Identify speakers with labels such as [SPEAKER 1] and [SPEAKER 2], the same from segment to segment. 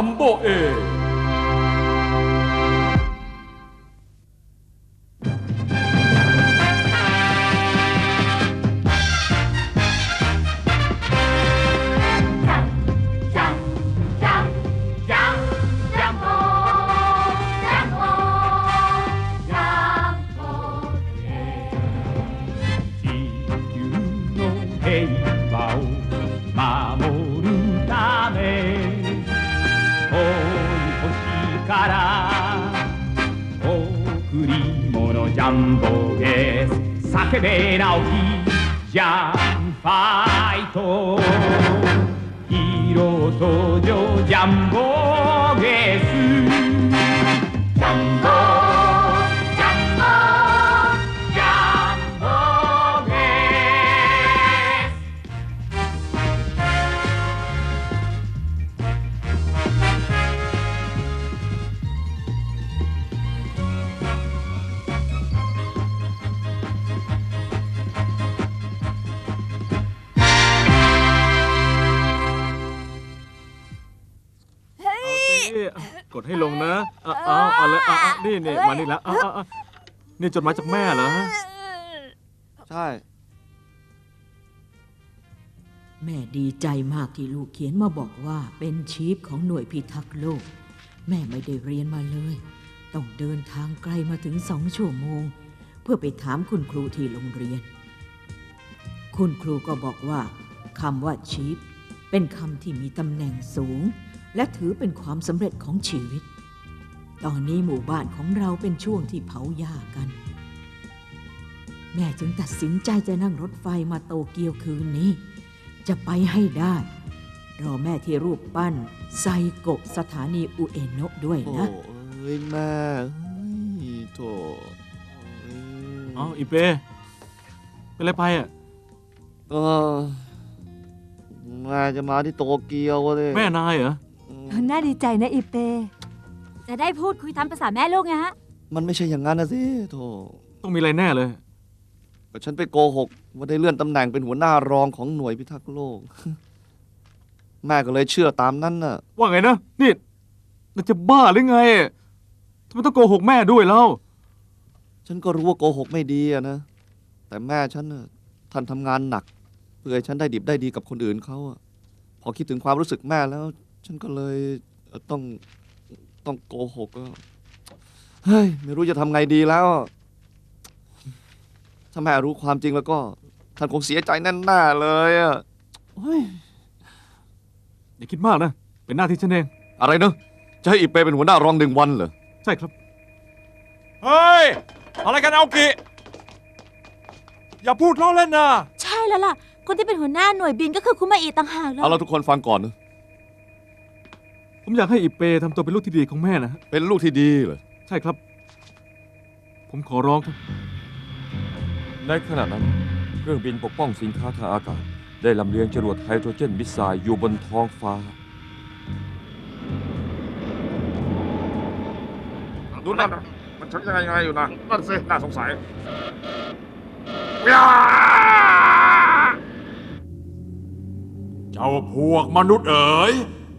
[SPEAKER 1] อดมนุษย์จัมโบเอ
[SPEAKER 2] 物ジャンボゲス叫
[SPEAKER 3] กดให้ลงนะเอาเอาเอาเลยเอาเอานี่นี่มานี่แล้วเอาเอาเอานี่จดหมายจากแม่เหรอ
[SPEAKER 4] ใช่
[SPEAKER 5] แม่ดีใจมากที่ลูกเขียนมาบอกว่าเป็นชีฟของหน่วยพิทักษ์โลก แม่ไม่ได้เรียนมาเลย ต้องเดินทางไกลมาถึงสองชั่วโมง เพื่อไปถามคุณครูที่โรงเรียน คุณครูก็บอกว่าคำว่าชีฟเป็นคำที่มีตำแหน่งสูง และถือเป็นความสำเร็จของชีวิต ตอนนี้หมู่บ้านของเราเป็นช่วงที่เผาหญ้ากัน แม่จึงตัดสินใจจะนั่งรถไฟมาโตเกียวคืนนี้ จะไปให้ได้ รอแม่ที่รูปปั้น ไซโกะสถานีอุเอโนะด้วย
[SPEAKER 4] โอ้
[SPEAKER 5] นะ
[SPEAKER 4] เอ้ยแม่เฮ้ยโถเอ้ย
[SPEAKER 3] เอาอีเป้เป็นอะไรไปอะ
[SPEAKER 4] เออแม่จะมาที่โตเกียวเลย
[SPEAKER 3] แม่นายเหรอ
[SPEAKER 6] น่าดีใจนะอีเป
[SPEAKER 7] จะได้พูดคุยตามภาษาแม่ลูกไงฮะ
[SPEAKER 4] มันไม่ใช่อย่างนั้นนะสิโถ
[SPEAKER 3] ต้องมีอะไรแน่เลย
[SPEAKER 4] ก็ฉันไปโกหกว่าได้เลื่อนตำแหน่งเป็นหัวหน้ารองของหน่วยพิทักษ์โลก แม่ก็เลยเชื่อตามนั้นน่ะ
[SPEAKER 3] ว่าไงนะ นี่น่าจะบ้าหรือไงทำไมต้องโกหกแม่ด้วยเล่า
[SPEAKER 4] ฉันก็รู้ว่าโกหกไม่ดีอะนะ แต่แม่ฉันน่ะท่านทำงานหนัก เพื่อให้ฉันได้ดิบได้ดีกับคนอื่นเขาอะพอคิดถึงความรู้สึกแม่แล้ว ฉันก็เลยเอ่อต้องต้องโกหกก็เฮ้ยไม่รู้จะทำไงดีแล้วถ้าแม่รู้ความจริงแล้วก็ ท่านคงเสียใจแน่ๆเลยอะเฮ้ย
[SPEAKER 3] อย่าคิดมากนะ เป็นหน้าที่ฉันเอง
[SPEAKER 4] อะไรเนอะจะให้อีเปเป็นหัวหน้ารองหนึ่งวันเหรอ
[SPEAKER 3] ใช่ครับ
[SPEAKER 1] เฮ้ย อะไรกันเอากิอย่าพูดล้อเล่นนะ
[SPEAKER 7] ใช่แล้วล่ะ คนที่เป็นหัวหน้าหน่วยบินก็คือคุณมาอีต่างหากแล้ว
[SPEAKER 4] เอาเราทุกคนฟังก่อนนะ
[SPEAKER 3] ผมอยากให้อีเป้ทำตัวเป็นลูกที่ดีของแม่นะฮะ
[SPEAKER 4] เป็นลูกที่ดีเหรอ
[SPEAKER 3] ใช่ครับ ผมขอร้องครับ
[SPEAKER 8] ในขณะนั้น เครื่องบินปกป้องสินค้าทางอากาศ ได้ลำเลียงจรวดไฮโดรเจนมิสไซล์อยู่บนท้องฟ้า
[SPEAKER 9] ดูนั่นนะมันชักยังไงยังไงอยู่นะนั่นสิน่าสงสัย
[SPEAKER 1] เจ้าพวกมนุษย์เอ๋ย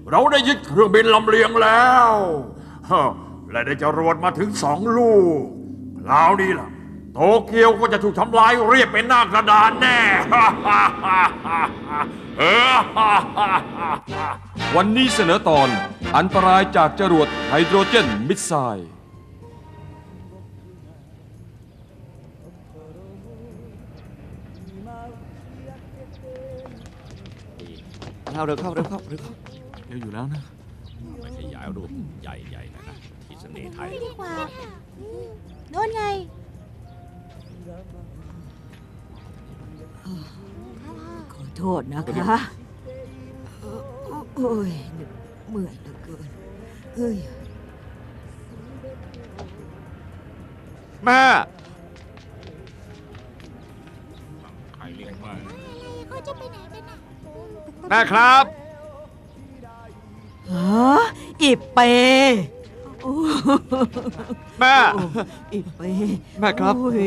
[SPEAKER 1] เราได้ยึดเครื่องบินลำเลียงแล้วฮะและได้จรวดมาถึงสองลูกคราวนี้ล่ะ โตเกียวก็จะถูกทำลายเรียบเป็นหน้ากระดานแน่
[SPEAKER 8] วันนี้เสนอตอนอันตรายจากจรวดไฮโดรเจนมิสไซล์
[SPEAKER 4] เอาเร็วเข้าเร็วเข้าเร็วเข้า
[SPEAKER 3] เดี๋ยวอยู่แล้วนะ
[SPEAKER 9] ไม่ใช่ยายรูปใหญ่ๆนะนะที่เสน่ห์ไทย
[SPEAKER 7] ดีกว่าโน่นไง
[SPEAKER 5] ขอโทษนะคะเอ่อโอ้ยเมื่อยเหลือเกินเฮ้ย
[SPEAKER 4] แม่
[SPEAKER 9] ใครเรียกว่า
[SPEAKER 4] แม่ครับ
[SPEAKER 5] ฮะอีเปโอ้
[SPEAKER 4] แม่
[SPEAKER 5] อีเป้
[SPEAKER 4] แม่ครับ
[SPEAKER 5] โอ้ย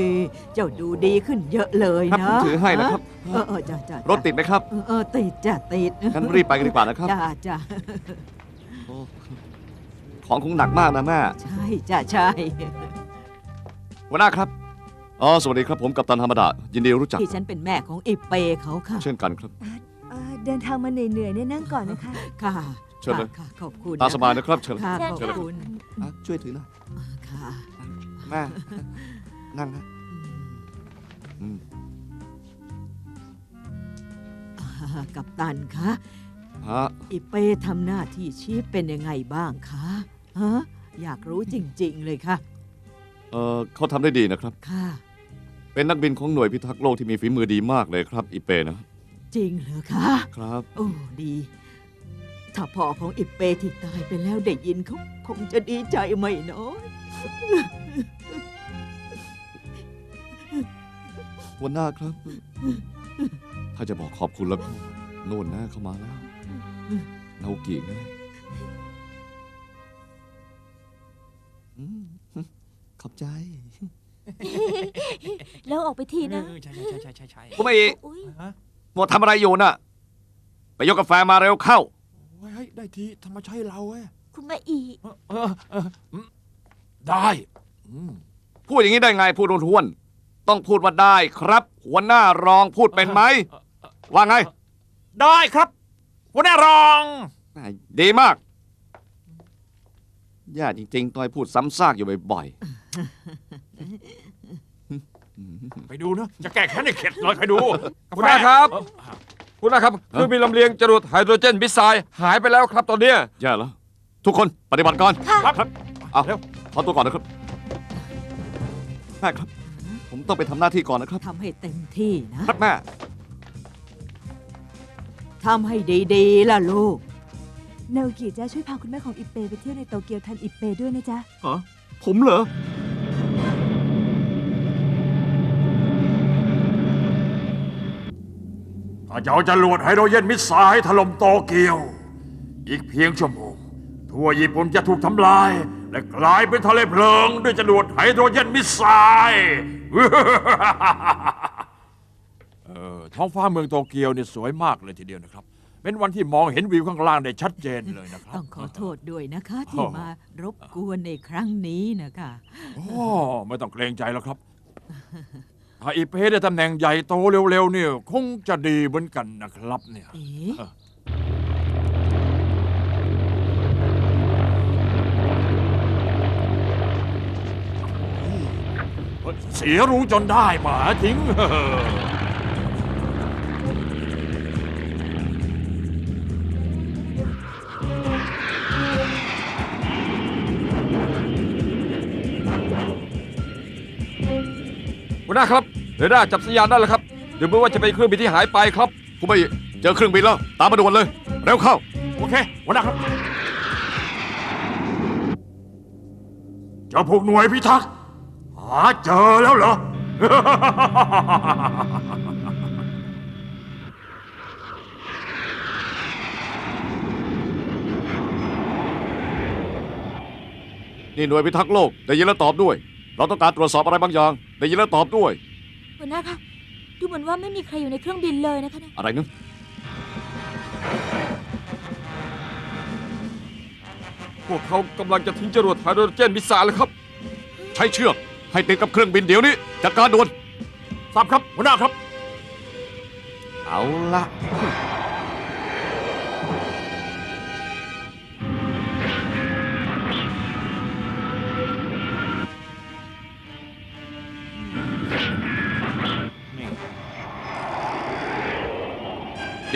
[SPEAKER 5] เจ้าดูดีขึ้นเยอะเลย
[SPEAKER 4] ครับ
[SPEAKER 5] นะ
[SPEAKER 4] ผมถือให้นะครับ
[SPEAKER 5] เออเออจ้าจ้าร
[SPEAKER 4] ถติดไหมครับ
[SPEAKER 5] เออเออติดจ้ะติด
[SPEAKER 4] งั้นรีบไปกันดีกว่านะครับ
[SPEAKER 5] จ้าจ้า
[SPEAKER 4] โอ้ของคงหนักมากนะแม่
[SPEAKER 5] ใช่จ้าใช่
[SPEAKER 4] หัวหน้าครับ อ๋อ สวัสดีครับผมกัปตันธรรมดา ยินดีรู้จัก
[SPEAKER 5] ที่ฉันเป็นแม่ของอีเป้เขาค่ะ
[SPEAKER 4] เช่นกันครับ
[SPEAKER 6] เอ่อเดินทางมาเหนื่อยๆเนี่ยนั่งก่อนนะคะ
[SPEAKER 5] ค่ะ
[SPEAKER 4] เชิญเลย
[SPEAKER 5] ค่ะขอบคุณ
[SPEAKER 4] ตามสบายนะครับเชิญ
[SPEAKER 5] ค่ะ
[SPEAKER 7] เชิญ
[SPEAKER 5] ขอบ
[SPEAKER 7] ค่ะ
[SPEAKER 5] คุณ
[SPEAKER 4] อะช่วยถือหนะ
[SPEAKER 5] ค่ะ
[SPEAKER 4] แม่นั่งนะอืม
[SPEAKER 5] อ่ากับตันคะ
[SPEAKER 4] ฮะ
[SPEAKER 5] อีเป้ทำหน้าที่ชีพเป็นยังไงบ้างคะฮะอยากรู้จริง ๆ เลยค่ะ
[SPEAKER 4] เออเขาทำได้ดีนะครับ
[SPEAKER 5] ค่ะ
[SPEAKER 4] เป็นนักบินของหน่วยพิทักษ์โลกที่มีฝีมือดีมากเลยครับอีเปนะ
[SPEAKER 5] จริงเหรอคะ
[SPEAKER 4] ครับ
[SPEAKER 5] โอ้ดี ถ้าพ่อของอีเป้ที่ตายไปแล้วได้ยินเขาคงจะดีใจไม่น้อย
[SPEAKER 4] หัวหน้าครับ ถ้าจะบอกขอบคุณแล้วก็โน่นนะเข้ามาแล้วนาโอกิไงอืมขอบใจ
[SPEAKER 7] แล้วออกไปทีนะ
[SPEAKER 9] ใช่ใช่ใช่ใช่ใช่
[SPEAKER 4] ผมไม่อี
[SPEAKER 7] อุ้ย
[SPEAKER 4] หมดทำอะไรอยู่น่ะ ไปยกกาแฟมาเร็วเข้า
[SPEAKER 9] เฮ้ยได้ทีทำไมใช่เราเว้ย
[SPEAKER 7] คุณมาอี
[SPEAKER 9] เออเอออืมได้อืม
[SPEAKER 4] พูดอย่างนี้ได้ไงพูดท้วนๆต้องพูดว่าได้ครับ หัวหน้ารองพูดเป็นไหม ว่าไง
[SPEAKER 9] ได้ครับหัวหน้ารอง
[SPEAKER 4] ดีมากย่าจริงๆต้อยพูดซ้ำซากอยู่บ่อย
[SPEAKER 9] ไปดูนะ จะแก้แค้นให้เข็ดเลยไปดู
[SPEAKER 8] คุณนาครับ
[SPEAKER 9] เออ
[SPEAKER 8] คุณนะครับเครื่องบินลำเลียงจรวดไฮโดรเจนมิสไซล์หายไปแล้วครับตอนเนี้ย
[SPEAKER 4] ๆแย่แล้ว ทุกคนปฏิบัติการ
[SPEAKER 7] ค่ะ
[SPEAKER 9] ครับ
[SPEAKER 4] เอา
[SPEAKER 9] เร็ว
[SPEAKER 4] ขอตัวก่อนนะครับแม่ครับ ผมต้องไปทำหน้าที่ก่อนนะครับ
[SPEAKER 5] ทำให้เต็มที่นะ
[SPEAKER 4] ครับแม่
[SPEAKER 5] ทำให้ดีๆล่ะลูก
[SPEAKER 6] นาโอกิจ้าช่วยพาคุณแม่ของอิเปไปเที่ยวในโตเกียวทันอิเปด้วยนะจ๊ะ
[SPEAKER 3] ฮะผมเหรอ
[SPEAKER 1] ถ้าจะเอาจรวดไฮโดรเจนมิสไซล์ถล่มโตเกียว อีกเพียงชั่วโมง ทั่วญี่ปุ่นจะถูกทำลาย และกลายเป็นทะเลเพลิง ด้วยจรวดไฮโดรเจนมิสไซล์
[SPEAKER 9] เออท้องฟ้าเมืองโตเกียวเนี่ยสวยมากเลยทีเดียวนะครับ เป็นวันที่มองเห็นวิวข้างล่างได้ชัดเจนเลยนะครั
[SPEAKER 5] ต้
[SPEAKER 9] บ
[SPEAKER 5] องขอโทษด้วยนะคะ ที่มารบกวนในครั้งนี้นะคะ
[SPEAKER 9] โอ้ไม่ต้องเกรงใจแล้วครับ ถ้าอีเพได้ตำแหน่งใหญ่โตเร็วๆเนี่ยคงจะดีเหมือนกันนะครับเนี่ย
[SPEAKER 5] เอ๊ะ
[SPEAKER 1] เสียรู้จนได้หมาจริง
[SPEAKER 8] วหน้าครับเรดาร์จับสัญญาณได้แล้วครับ เดี๋ยวเมื่อว่าจะเป็นเครื่องบินที่หายไปครับ
[SPEAKER 4] คุณไม่เจอเครื่องบินแล้ว ตามมาด่วนเลย เร็วเข้า
[SPEAKER 1] โอเคหัวหน้าครับเจ้าพวกหน่วยพิทักษ์หาเจอแล้วเหรอ
[SPEAKER 4] นี่หน่วยพิทักษ์โลกได้ยินแล้วตอบด้วย เราต้องการตรวจสอบอะไรบางอย่างได้ยินแล้วตอบด้วย
[SPEAKER 7] หัวหน้าคะดูเหมือนว่าไม่มีใครอยู่ในเครื่องบินเลยนะคะเนี่ย
[SPEAKER 4] อะไรนึง
[SPEAKER 8] พวกเขากำลังจะทิ้งจรวดไฮโดรเจนมิสไซล์แล้วครับ
[SPEAKER 4] ใช้เชือกให้ติดกับเครื่องบินเดี๋ยวนี้จัดการด่วน
[SPEAKER 1] ทราบครับหัวหน้าครับ
[SPEAKER 4] เอาละ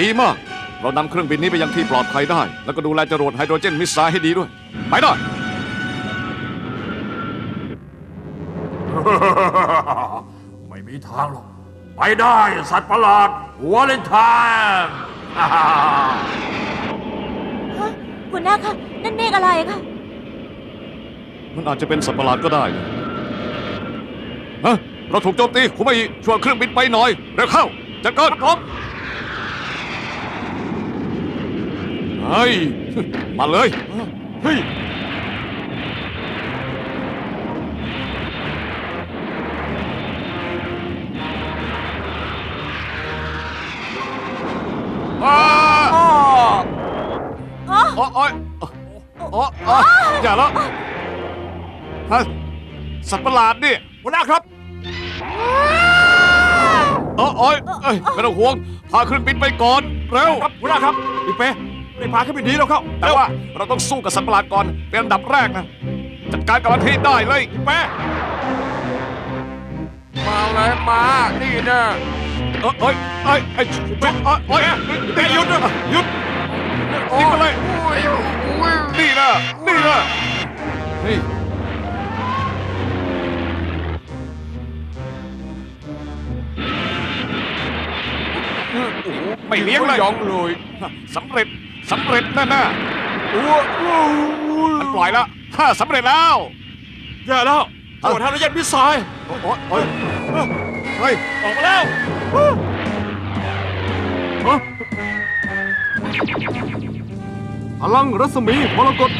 [SPEAKER 4] ดีมาก เรานำเครื่องบินนี้ไปยังที่ปลอดภัยได้ แล้วก็ดูแลจรวดไฮโดรเจนมิสไซล์ให้ดีด้วย ไปได้
[SPEAKER 1] ไม่มีทางหรอก ไปได้สัตว์ประหลาดหัวเลนไทม์
[SPEAKER 7] ฮะหัวหน้าคะนั่นเมฆอะไรคะ
[SPEAKER 4] มันอาจจะเป็นสัตว์ประหลาดก็ได้นะฮะเราถูกโจมตีคุณไม่ช่วยเอาเครื่องบินไปหน่อย เร็วเข้าจัดการครับ เฮ้ย มาเลย
[SPEAKER 1] เฮ้ย
[SPEAKER 4] อ๋ออ๋ออ๋ออย่าแล้วฮะสัตว์ประหลาดนี่
[SPEAKER 9] หัวหน้าครับ
[SPEAKER 4] อ๋ออ๋อเอ้ยไม่ต้องห่วง พาขึ้นบินไปก่อน เร็ว
[SPEAKER 9] ครับหัวหน้าครับพี่เป้ ได้พาขึ้นไปดีแล้วเข้า
[SPEAKER 4] แต่ว่าเราต้องสู้กับสัตว์ประหลาดก่อนเป็นอันดับแรกนะ จัดการกับมันให้ได้เลย
[SPEAKER 9] เป้มาเลยมา นี่นะ
[SPEAKER 4] เอ้ยเอ้ยเอ้ยเอ้ยเอ้ยเอ้ยเอ้ยหยุดนะหยุดนี่มาเลยนี่นะนี่นะนี่
[SPEAKER 9] โอ้โห
[SPEAKER 4] ไม่เลี้ยงเลย
[SPEAKER 9] ยองเลย
[SPEAKER 4] สำเร็จ สำเร็จแน่
[SPEAKER 9] โอ้โห
[SPEAKER 4] ๆมันปล่อยแล้วฮ่าสำเร็จแล้ว
[SPEAKER 9] แย่แล้วตัวทางระยะพิษาย
[SPEAKER 4] โอ้โหเฮ้ยเฮ้ย
[SPEAKER 9] ออกมาแล้ว
[SPEAKER 3] พลังรัศมีมรกต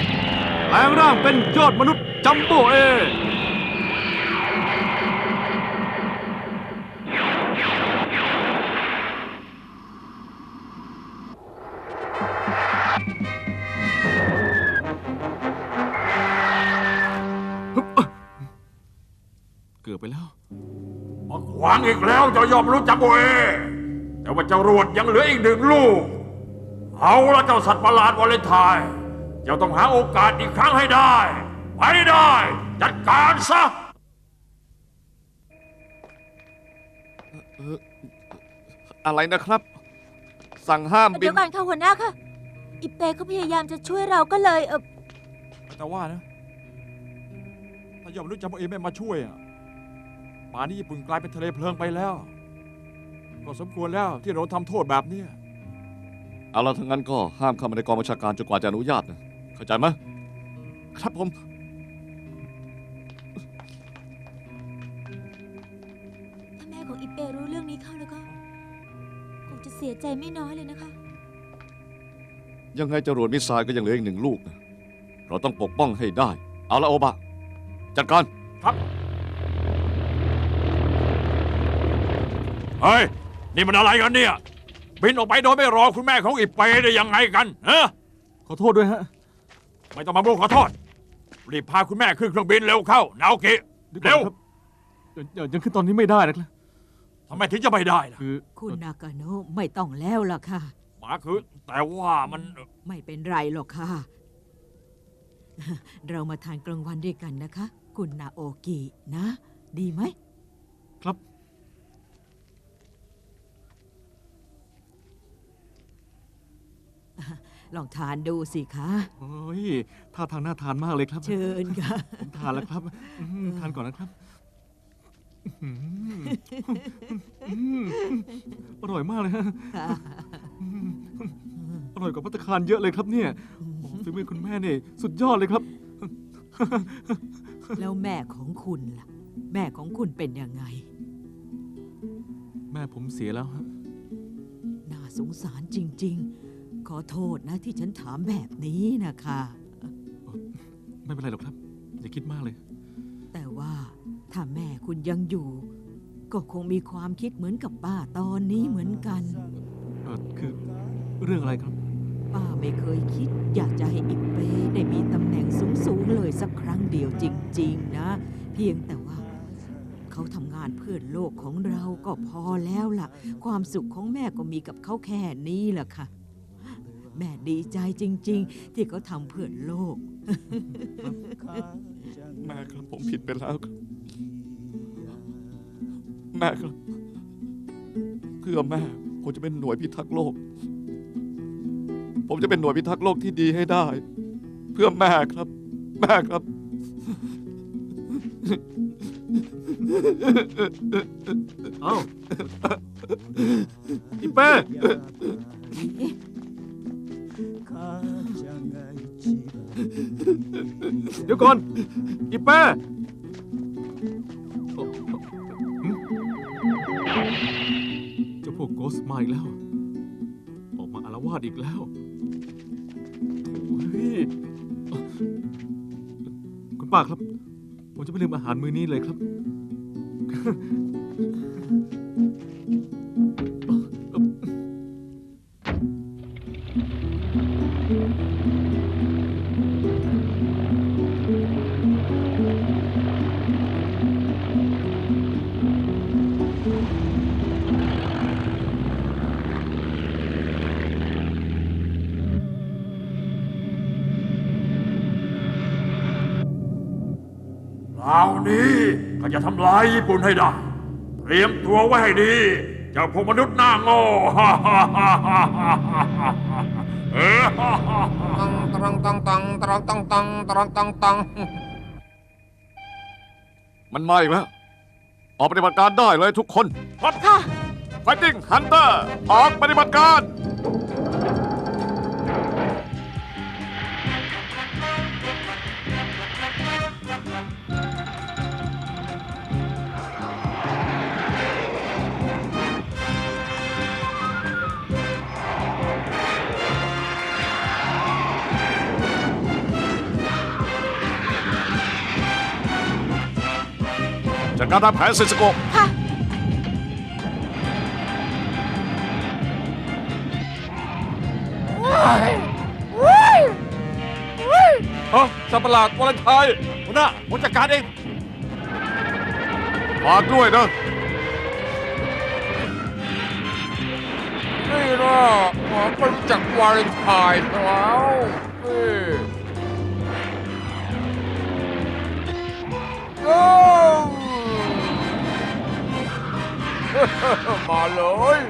[SPEAKER 3] แปลงร่างเป็นยอดมนุษย์จัมโบ้เอ วา
[SPEAKER 1] งอีกแล้วเจ้ายอมรู้จักโบเอแต่ว่าจรวดยังเหลืออีกหนึ่งลูก เอาละเจ้าสัตว์ประหลาดวาเลนไทน์เจ้าต้องหาโอกาสอีกครั้งให้ได้ ไปได้ จัดการซะ
[SPEAKER 4] อะไรนะครับ สั่งห้ามบิ
[SPEAKER 7] เดี๋ย
[SPEAKER 4] น
[SPEAKER 7] วก่อนค่ะหัวหน้าค่ะอิเปเขาพยายามจะช่วยเราก็เลยเออ
[SPEAKER 9] แต่ว่านะ ถ้ายอมรู้จักโมเอไม่มาช่วยอะ ป่านนี้ญี่ปุ่นกลายเป็นทะเลเพลิงไปแล้ว ก็สมควรแล้วที่เราทำโทษแบบเนี้ย
[SPEAKER 4] เอาละทั้างนั้นก็ห้ามเข้ามาในกองบัญชาการจนกว่าจะอนุญาตนะเข้าใจไหมครับผม
[SPEAKER 7] ถ้าแม่ของอิเปรู้เรื่องนี้เข้าแล้วก็ คงจะเสียใจไม่น้อยเลยนะคะ
[SPEAKER 4] ยังไงจรวดมิสไซล์ก็ยังเหลืออีกหนึ่งลูกนะเราต้องปกป้องให้ได้ เอาละโอบะ จัดการ
[SPEAKER 1] เฮ้ย นี่มันอะไรกันเนี่ย บินออกไปโดยไม่รอคุณแม่ของอีเปได้ยังไงกันเออ
[SPEAKER 3] ขอโทษด้วยฮะ
[SPEAKER 1] ไม่ต้องมาบูขอโทษ รีบพาคุณแม่ขึ้นเครื่องบินเร็วเข้า นาโอกิ
[SPEAKER 3] ดีกว่า
[SPEAKER 1] เร็ว
[SPEAKER 3] ครับเดี๋ยวเดี๋ยวยังขึ้นตอนนี้ไม่ได้นะครับ
[SPEAKER 1] ทำไมถึงจะไม่ได้ล่ะ
[SPEAKER 3] คือ
[SPEAKER 5] คุณนากาโนะไม่ต้องแล้วล่ะค่ะ
[SPEAKER 1] หมาคือ แต่ว่ามัน
[SPEAKER 5] ไม่เป็นไรหรอกค่ะ เรามาทานกลางวันด้วยกันนะคะ คุณนาโอกินะ ดีไหม
[SPEAKER 3] ครับ
[SPEAKER 5] ลองทานดูสิคะ
[SPEAKER 3] โอ้ยท่าทางน่าทานมากเลยครับ
[SPEAKER 5] เชิญค่ะ
[SPEAKER 3] ผมทานแล้วครับอืมทานก่อนนะครับอืมอืมอร่อยมากเลยฮะอืมอร่อยกว่าพัตตาคารเยอะเลยครับเนี่ยโอ้ฝีมือคุณแม่นี่สุดยอดเลยครับ
[SPEAKER 5] แล้วแม่ของคุณล่ะ แม่ของคุณเป็นยังไง
[SPEAKER 3] แม่ผมเสียแล้วฮะ
[SPEAKER 5] น่าสงสารจริง ๆ ขอโทษนะที่ฉันถามแบบนี้นะคะ
[SPEAKER 3] ไม่เป็นไรหรอกครับ อย่าคิดมากเลย
[SPEAKER 5] แต่ว่าถ้าแม่คุณยังอยู่ ก็คงมีความคิดเหมือนกับป้าตอนนี้เหมือนกัน
[SPEAKER 3] เออคือเรื่องอะไรครับ
[SPEAKER 5] ป้าไม่เคยคิด อยากจะให้อิเป้ได้มีตำแหน่งสูงๆเลยสักครั้งเดียวจริง ๆ นะ เพียงแต่ว่าเขาทำงานเพื่อโลกของเราก็พอแล้วล่ะ ความสุขของแม่ก็มีกับเขาแค่นี้แหละค่ะ แม่ดีใจจริง ๆ ที่เขาทำเพื่อโลก
[SPEAKER 4] แม่ครับผมผิดไปแล้วครับแม่ครับ เพื่อแม่ผมจะเป็นหน่วยพิทักษ์โลก ผมจะเป็นหน่วยพิทักษ์โลกที่ดีให้ได้ เพื่อแม่ครับ แม่ครับ
[SPEAKER 3] เอ้าอีเป้ เเดี๋ยวก่อน อีเป้เจ้าพวกโกสมาอีกแล้ว ออกมาอารวาสอีกแล้วโถ่เฮ้ยคุณป้าครับ ผมจะไม่ลืมอาหารมื้อนี้เลยครับำ
[SPEAKER 1] ลายญี่ปุ่นให้ได้ เตรียมตัวไว้ให้ดีเจ้าพวกมนุษย์หน้าโง่เออ
[SPEAKER 10] ตรังตังตังตรังตังตังตรังตังตัง
[SPEAKER 4] มันมาอีกแล้วออกปฏิบัติการได้เลยทุกคน
[SPEAKER 7] ค่ะ
[SPEAKER 4] ไฟติ้งฮันเตอร์ออกปฏิบัติการ จัดการตามแผนเซนสโก
[SPEAKER 7] ค่ะ
[SPEAKER 4] ฮะสัตว์ประหลาดวาเลนไทน์
[SPEAKER 9] หัวหน้าผมจัดการเอง
[SPEAKER 4] ฝากด้วยนะ
[SPEAKER 10] นี่นะหมอไม่รู้จักวาเลนไทน์แล้วนี่โอ้ มาเลย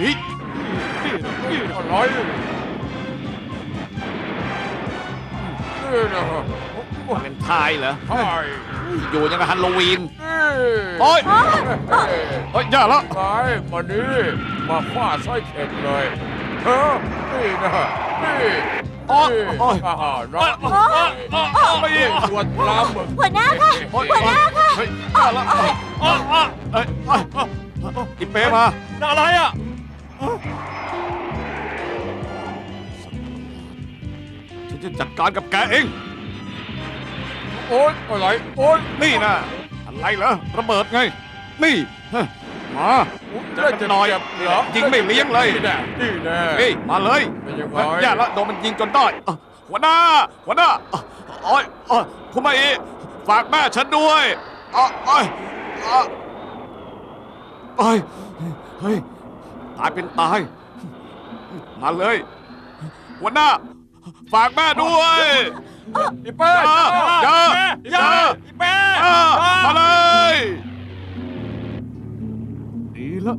[SPEAKER 4] นี่
[SPEAKER 10] อะไรนี่นะ
[SPEAKER 4] วาเลนไทน์เหรอ
[SPEAKER 10] ใช่
[SPEAKER 4] อยู่ยังกับฮัลโลวีน
[SPEAKER 10] นี่
[SPEAKER 4] โอ๊ย
[SPEAKER 10] เฮ้ย
[SPEAKER 4] เฮ้ยอย่าละ
[SPEAKER 10] ไปมานี่มาฟาดไส้เข็ดเลยเธอนี่นะนี่
[SPEAKER 4] โอ๊ย
[SPEAKER 10] นี่
[SPEAKER 4] โอ๊ย
[SPEAKER 10] อ่าน้อง
[SPEAKER 4] ไม่อีก
[SPEAKER 10] ปวดปลาหมึก
[SPEAKER 7] หัวหน้าค่ะหัวหน้าค่ะ
[SPEAKER 4] เฮ้ยอย่าละเอ้ยเอ้ยเอ้ยเอ้ยเอ้ยอีเป้มา
[SPEAKER 9] อะไรอะ
[SPEAKER 4] ฉันจะจัดการกับแกเอง
[SPEAKER 10] โอ๊ยอะไรโอ๊ย
[SPEAKER 4] นี่นะอะไรเหรอระเบิดไง นี่ มาจะกันหน่อย
[SPEAKER 10] เหรอ
[SPEAKER 4] ยิงไม่เลี้ยงเลย
[SPEAKER 10] นี่แน่นี่แน่
[SPEAKER 4] เฮ้ยมาเลย
[SPEAKER 10] เป็นยังไง
[SPEAKER 4] เฮ้ยอย่าละโดนมันยิงจนได้อะหัวหน้าหัวหน้าอะโอ้ยโอ้ยคุณมาอีฝากแม่ฉันด้วยอะโอ้ยอะโอ้ยเฮ้ยตายเป็นตาย มาเลยหัวหน้าฝากแม่ด้วย
[SPEAKER 10] อีเป้
[SPEAKER 4] อย่าอย่าอย่า
[SPEAKER 9] อีเป้
[SPEAKER 4] อย่ามาเลย
[SPEAKER 3] ละ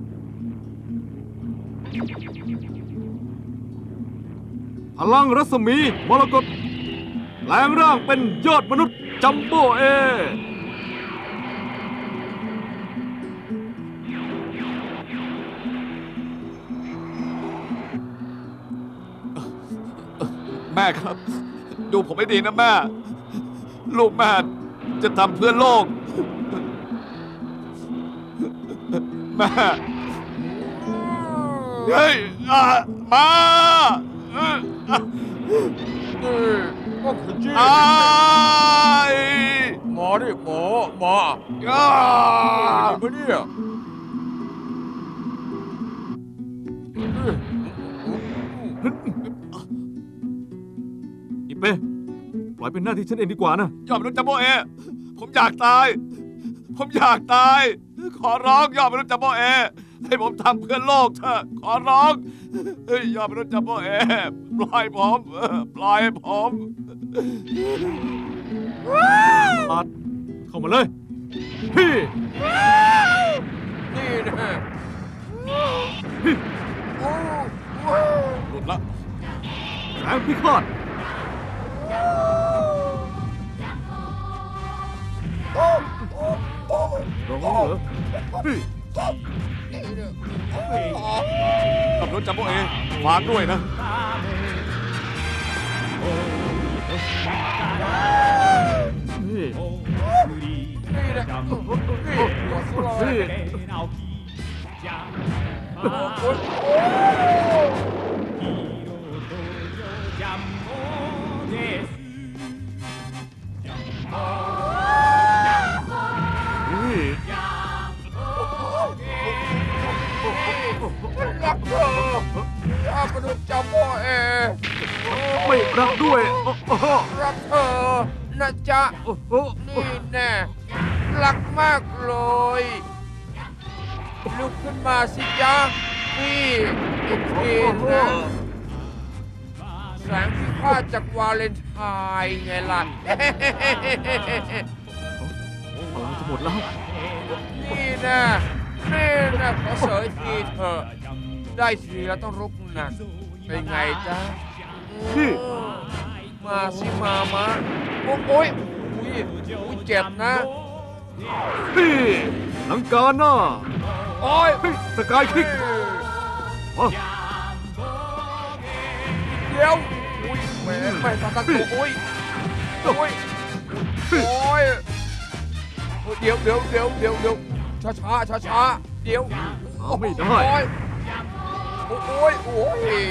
[SPEAKER 3] พลังรัศมีมรกตแปลงร่างเป็นยอดมนุษย์จัมโบ้เอ
[SPEAKER 4] แม่ครับ ดูผมไม่ดีนะแม่ ลูกแม่จะทำเพื่อโลก แม่เฮ้ยอะมาเอ้ยอะ
[SPEAKER 10] นี่ก็คือจี้
[SPEAKER 4] อ้าย
[SPEAKER 10] หมอดิหมอหมอ
[SPEAKER 4] อ่า
[SPEAKER 10] เห็นไหมเนี่ย
[SPEAKER 3] อีเป้ปล่อยเป็นหน้าที่ฉันเองดีกว่านะ
[SPEAKER 4] ยอดมนุษย์จัมโบเอ ผมอยากตาย ผมอยากตาย ขอร้องยอดมนุษย์จัมโบเอ ให้ผมทำเพื่อโลกเถอะ ขอร้องเฮ้ยยอดมนุษย์จัมโบเอ ปล่อยผมเออปล่อยผม
[SPEAKER 3] ปัดเข้ามาเลยพี่
[SPEAKER 10] นี่แน่
[SPEAKER 4] หลุดละ
[SPEAKER 3] แสงพิฆาต ร้องเหรอพี่
[SPEAKER 4] ยอดมนุษย์จัมโบเอฝากด้วยนะ
[SPEAKER 3] นี่
[SPEAKER 10] นี่แน่ อยอดมนุษย์จัมโบ้เอ
[SPEAKER 3] ไม่รักด้วยโอ้โห
[SPEAKER 10] รักเธอนะจ๊ะ
[SPEAKER 3] โอ้โห
[SPEAKER 10] นี่แน่รักมากเลยลุกขึ้นมาสิจ๊ะนี่อีกทีนะ
[SPEAKER 3] ส
[SPEAKER 10] แสงที่พลาดจากวาเลนไทน์ไงล่ะ
[SPEAKER 3] พลังจะหมดแล้ว
[SPEAKER 10] นี่นะนี่นะขอเสยทีเถอะ ได้ทีแล้วต้องรุกหนักเป็นไงจ๊ะ
[SPEAKER 3] พี่
[SPEAKER 10] มาสิมามาโอ้โอ้ยอุ้ยอุ้ยเจ็บนะ
[SPEAKER 3] พี่หลังการน่ะ
[SPEAKER 10] โอ้ย
[SPEAKER 3] เฮ้ยสกายคิกอ๋อ
[SPEAKER 10] เดี๋ยวอุ้ยแหมไม่ตาตะโกอุ้ยโอ้ยโอ้ยเดี๋ยวเดี๋ยวเดี๋ยวเดี๋ยวเดี๋ยวช้าช้าช้าช้าๆเดี๋ยว
[SPEAKER 3] เอาไม่ได้
[SPEAKER 10] โอ้ยโอ้ยโอ้ย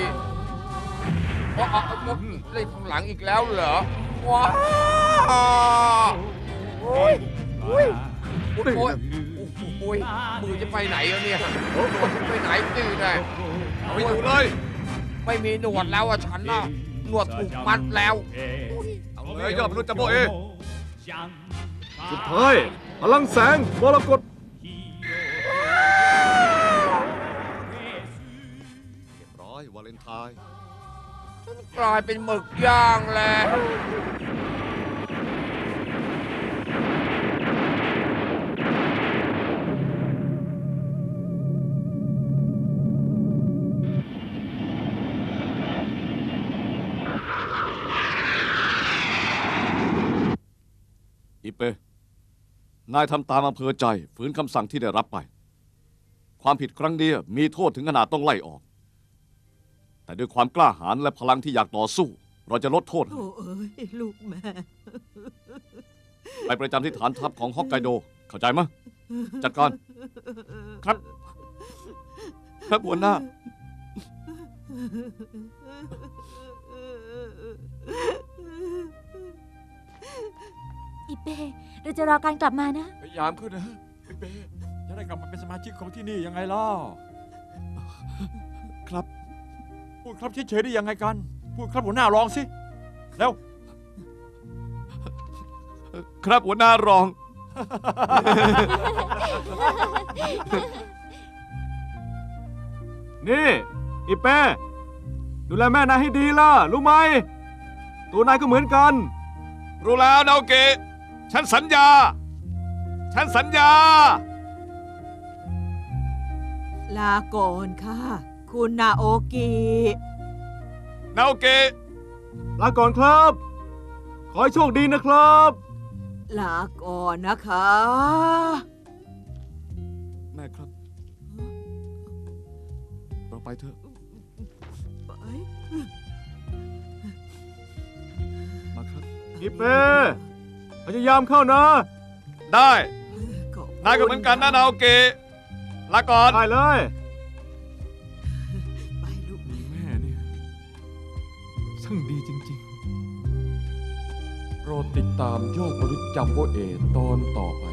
[SPEAKER 10] อ๋ออ๋ออ๋อเล่นข้างหลังอีกแล้วเหรอว้าวโอ้ยโอ้ยโอ้ยโอ้ยโอ้ยมือจะไปไหนแล้วเนี่ยตัวจะไปไหนนี่แน่
[SPEAKER 8] ไม่อยู่เลย
[SPEAKER 10] ไม่มีหนวดแล้วอะฉันน่ะหนวดถูกมัดแล้ว
[SPEAKER 8] เอาเลยยอดมนุษย์จัมโบ้เอ
[SPEAKER 3] สุดท้ายพลังแสงมรกต
[SPEAKER 4] เลนไทน์
[SPEAKER 10] กลายเป็นหมึกย่างแล้ว
[SPEAKER 4] อีเป นายทำตามอำเภอใจฝืนคำสั่งที่ได้รับไป ความผิดครั้งนี้มีโทษถึงขนาดต้องไล่ออก แต่ด้วยความกล้าหาญและพลังที่อยากต่อสู้ เราจะลดโทษให้
[SPEAKER 5] โอ้เอ้ยลูกแม่
[SPEAKER 4] ไปประจำที่ฐานทัพของฮอกไกโด เข้าใจไหมยจัดการ ครับ ครับหัวหน้า
[SPEAKER 7] อีเป้เราจะรอการกลับมานะ
[SPEAKER 9] พยายามขึ้นนะไอ้เป้จะได้กลับมาเป็นสมาชิกของที่นี่ยังไงล่ะ
[SPEAKER 4] ครับ
[SPEAKER 9] พูดครับเฉยๆได้ยังไงกัน พูดครับหัวหน้าลองสิ แล้ว
[SPEAKER 4] ครับหัวหน้ารอง
[SPEAKER 3] นี่อีเป้ดูแลแม่นายให้ดีล่ะ รู้ไหม ตัวนายก็เหมือนกัน
[SPEAKER 8] รู้แล้วนาโอเกะฉันสัญญา ฉันสัญญา
[SPEAKER 5] ลาก่อนค่ะ คุณนาโอกิ
[SPEAKER 8] นาโอเกะ
[SPEAKER 3] ลาก่อนครับ ขอให้โชคดีนะครับ
[SPEAKER 5] ลาก่อนนะคะ
[SPEAKER 4] แม่ครับ เราไปเถอะ
[SPEAKER 5] ไป
[SPEAKER 4] มาครับ
[SPEAKER 3] อีเป้พยายามเข้านะ
[SPEAKER 8] ได้
[SPEAKER 5] ขอบคุณ
[SPEAKER 8] นายก็เหมือนกันนะนาโอเกะลาก่อน
[SPEAKER 3] ได้เลย
[SPEAKER 9] ติดตามยอดมนุษย์จัมโบเอตอนต่อไป